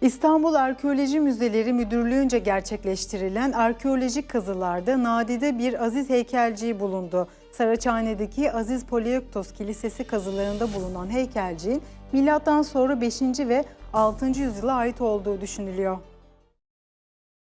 İstanbul Arkeoloji Müzeleri Müdürlüğü'nce gerçekleştirilen arkeolojik kazılarda nadide bir Aziz heykelciği bulundu. Saraçhane'deki Aziz Polioktos Kilisesi kazılarında bulunan heykelciğin milattan sonra 5. ve 6. yüzyıla ait olduğu düşünülüyor.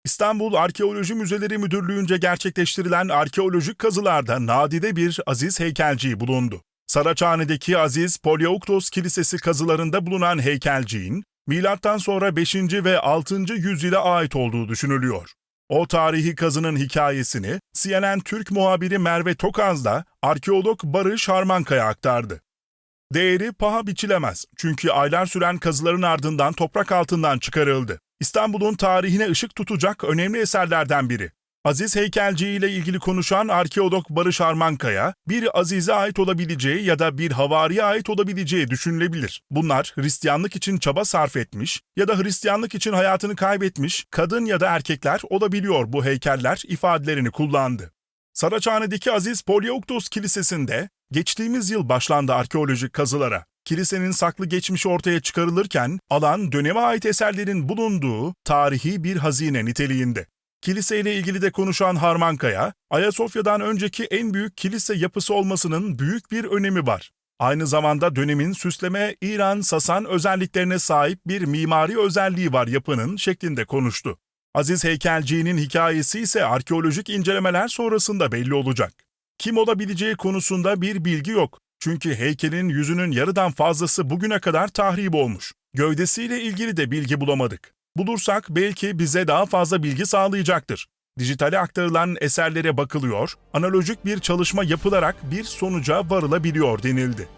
İstanbul Arkeoloji Müzeleri Müdürlüğü'nce gerçekleştirilen arkeolojik kazılarda nadide bir Aziz heykelciği bulundu. Saraçhane'deki Aziz Polioktos Kilisesi kazılarında bulunan heykelciğin, milattan sonra 5. ve 6. yüzyıla ait olduğu düşünülüyor. O tarihi kazının hikayesini CNN Türk muhabiri Merve Tokaz'da arkeolog Barış Harmankaya aktardı. Değeri paha biçilemez çünkü aylar süren kazıların ardından toprak altından çıkarıldı. İstanbul'un tarihine ışık tutacak önemli eserlerden biri. Aziz heykelciği ile ilgili konuşan arkeolog Barış Armankaya, bir Aziz'e ait olabileceği ya da bir havariye ait olabileceği düşünülebilir. Bunlar Hristiyanlık için çaba sarf etmiş ya da Hristiyanlık için hayatını kaybetmiş kadın ya da erkekler olabiliyor bu heykeller ifadelerini kullandı. Saraçhane'deki Aziz Polioktos Kilisesi'nde geçtiğimiz yıl başlandı arkeolojik kazılara. Kilisenin saklı geçmişi ortaya çıkarılırken alan döneme ait eserlerin bulunduğu tarihi bir hazine niteliğinde. Kiliseyle ilgili de konuşan Harmankaya, Ayasofya'dan önceki en büyük kilise yapısı olmasının büyük bir önemi var. Aynı zamanda dönemin süsleme İran Sasan özelliklerine sahip bir mimari özelliği var yapının şeklinde konuştu. Aziz heykelciğinin hikayesi ise arkeolojik incelemeler sonrasında belli olacak. Kim olabileceği konusunda bir bilgi yok. Çünkü heykelin yüzünün yarıdan fazlası bugüne kadar tahrip olmuş. Gövdesiyle ilgili de bilgi bulamadık. Bulursak belki bize daha fazla bilgi sağlayacaktır. Dijitale aktarılan eserlere bakılıyor, analojik bir çalışma yapılarak bir sonuca varılabiliyor denildi.